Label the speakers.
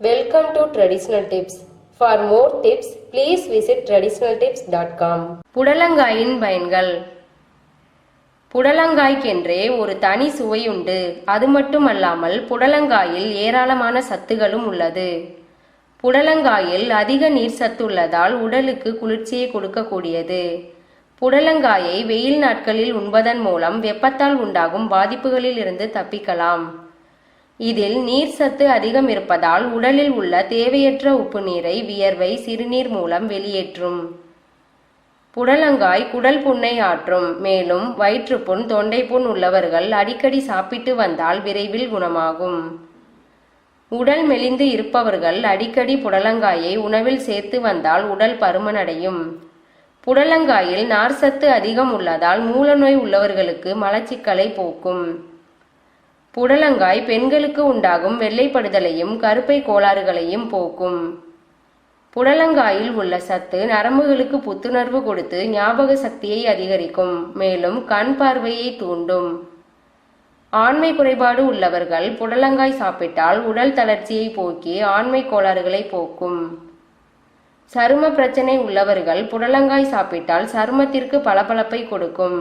Speaker 1: Welcome to Traditional Tips. For more tips, please visit traditionaltips.com. புடலங்காயின் பயன்கள். புடலங்காய்க்கென்றே ஒரு தனி சுவையுண்டு அது மட்டுமல்லாமல் புடலங்காயில் ஏராளமான சத்துகளும் உள்ளது. புடலங்காயில் அதிக நீர் சத்து உள்ளதால் உடலுக்கு குளிர்ச்சியை கொடுக்கக்கூடியது. புடலங்காயை வெயில் நாட்களில் உண்பதன் மூலம் வெப்பத்தால் உண்டாகும் பாதிப்புகளில் இருந்து தப்பிக்கலாம். இதில் நீர் சத்து அதிகம் இருப்பதால் உடலில் உள்ள தேவையற்ற உப்பு நீரை வியர்வை சிறுநீர் மூலம் வெளியேற்றும். புடலங்காய் குடல் புண்ணை ஆற்றும். மேலும் வயிற்றுப்புண் தொண்டைப்புண் உள்ளவர்கள் அடிக்கடி சாப்பிட்டு வந்தால் விரைவில் குணமாகும். உடல் மெலிந்து இருப்பவர்கள் அடிக்கடி புடலங்காயை உணவில் சேர்த்து வந்தால் உடல் பருமனடையும். புடலங்காயில் நார்சத்து அதிகம் உள்ளதால் மூலநோய் உள்ளவர்களுக்கு மலச்சிக்கலை போக்கும். புடலங்காய் பெண்களுக்கு உண்டாகும் வெள்ளைப்படுதலையும் கருப்பை கோளாறுகளையும் போக்கும். புடலங்காயில் உள்ள சத்து நரம்புகளுக்கு புத்துணர்வு கொடுத்து ஞாபக சக்தியை அதிகரிக்கும் மேலும் கண் பார்வையை தூண்டும். ஆண்மை குறைபாடு உள்ளவர்கள் புடலங்காய் சாப்பிட்டால் உடல் தளர்ச்சியை போக்கி ஆண்மை கோளாறுகளை போக்கும். சரும பிரச்சனை உள்ளவர்கள் புடலங்காய் சாப்பிட்டால் சருமத்திற்கு பளபளப்பை கொடுக்கும்.